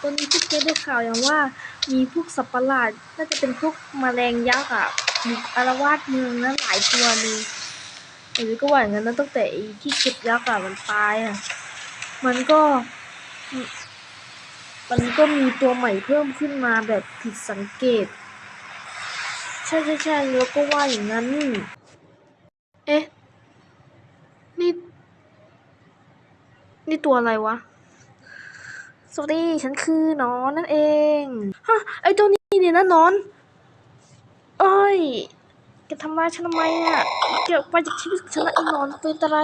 ตัวนี้พวกแกได้ข่าวอย่างว่า มีพวกสัตว์ประหลาดน่าจะเป็นพวกแมลงยักษ์อะบุกอารวาสเมืองนั้นหลายตัวเลยเออก็ว่าอย่างนั้นตั้งแต่อ้ที่เก็บยักษ์อะมันตายอะมันก็ มันก็มีตัวใหม่เพิ่มขึ้นมาแบบผิดสังเกต ใช่ใช่ใช่แล้วก็ว่าอย่างนั้น เอ๊ะ นี่ นี่ตัวอะไรวะ สวัสดีฉันคือนอนนั่นเองฮะไอตัวนี้เนี่ยนะนอนเอ้ยแกทำร้ายฉันทำไมอะแกออกไปจากชีวิตฉันนะไอ้นอนเป็นอะไร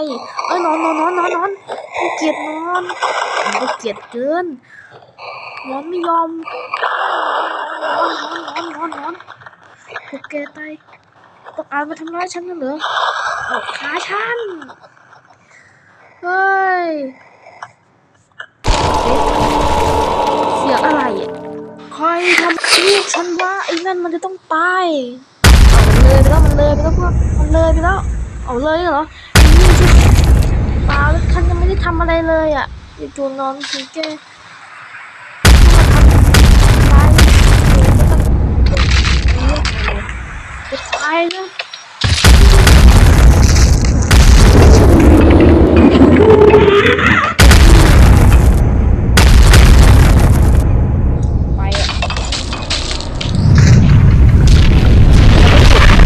เอ้ยนอนนอนนอนนอนนอนกูเกลียดนอนกูเกลียดเกินนอนไม่ยอมนอนนอนนอนนอนหนอนพวกแกตายต้องอาจมาทำร้ายฉันนั่นเหรอเอาขาฉันเฮ้ย ทำลูกฉันว่าไอ้นั่นมันจะต้องตายเอามันเลยไปแล้วมันเลยไปแล้วพวกมันเลยไปแล้ว เอาเลยเหรอไอ้นี่ฉันเปล่าแล้วฉันยังไม่ได้ทำอะไรเลยอะอย่าจูนนอนถึงแกมาทำร้ายเองก็ต้องเรีย